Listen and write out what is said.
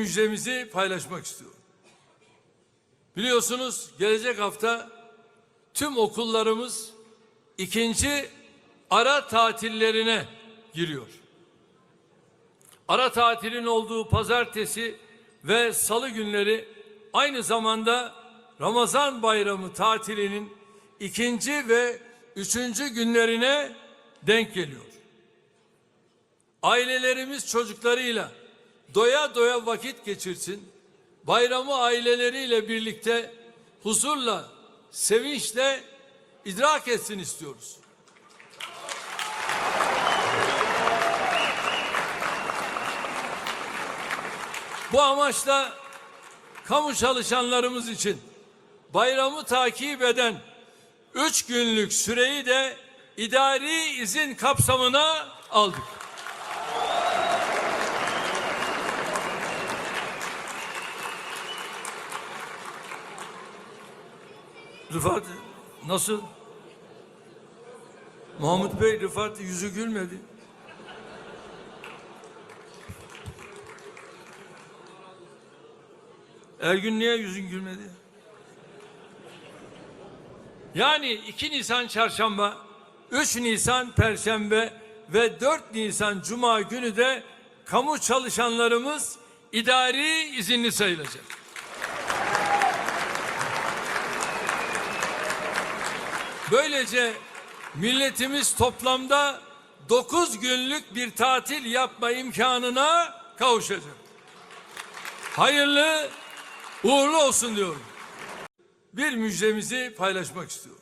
müjdemizi paylaşmak istiyorum. Biliyorsunuz gelecek hafta tüm okullarımız ikinci ara tatillerine giriyor. Ara tatilin olduğu pazartesi ve salı günleri aynı zamanda Ramazan bayramı tatilinin ikinci ve üçüncü günlerine denk geliyor. Ailelerimiz çocuklarıyla doya doya vakit geçirsin, bayramı aileleriyle birlikte huzurla, sevinçle idrak etsin istiyoruz. Bu amaçla kamu çalışanlarımız için bayramı takip eden üç günlük süreyi de idari izin kapsamına aldık. Rıfat nasıl? Mahmut Bey Rıfat yüzü gülmedi. Ergün niye yüzün gülmedi? Yani 2 Nisan çarşamba, 3 Nisan perşembe ve 4 Nisan cuma günü de kamu çalışanlarımız idari izinli sayılacak. Böylece milletimiz toplamda 9 günlük bir tatil yapma imkanına kavuşacak. Hayırlı uğurlu olsun diyorum. Bir müjdemizi paylaşmak istiyorum.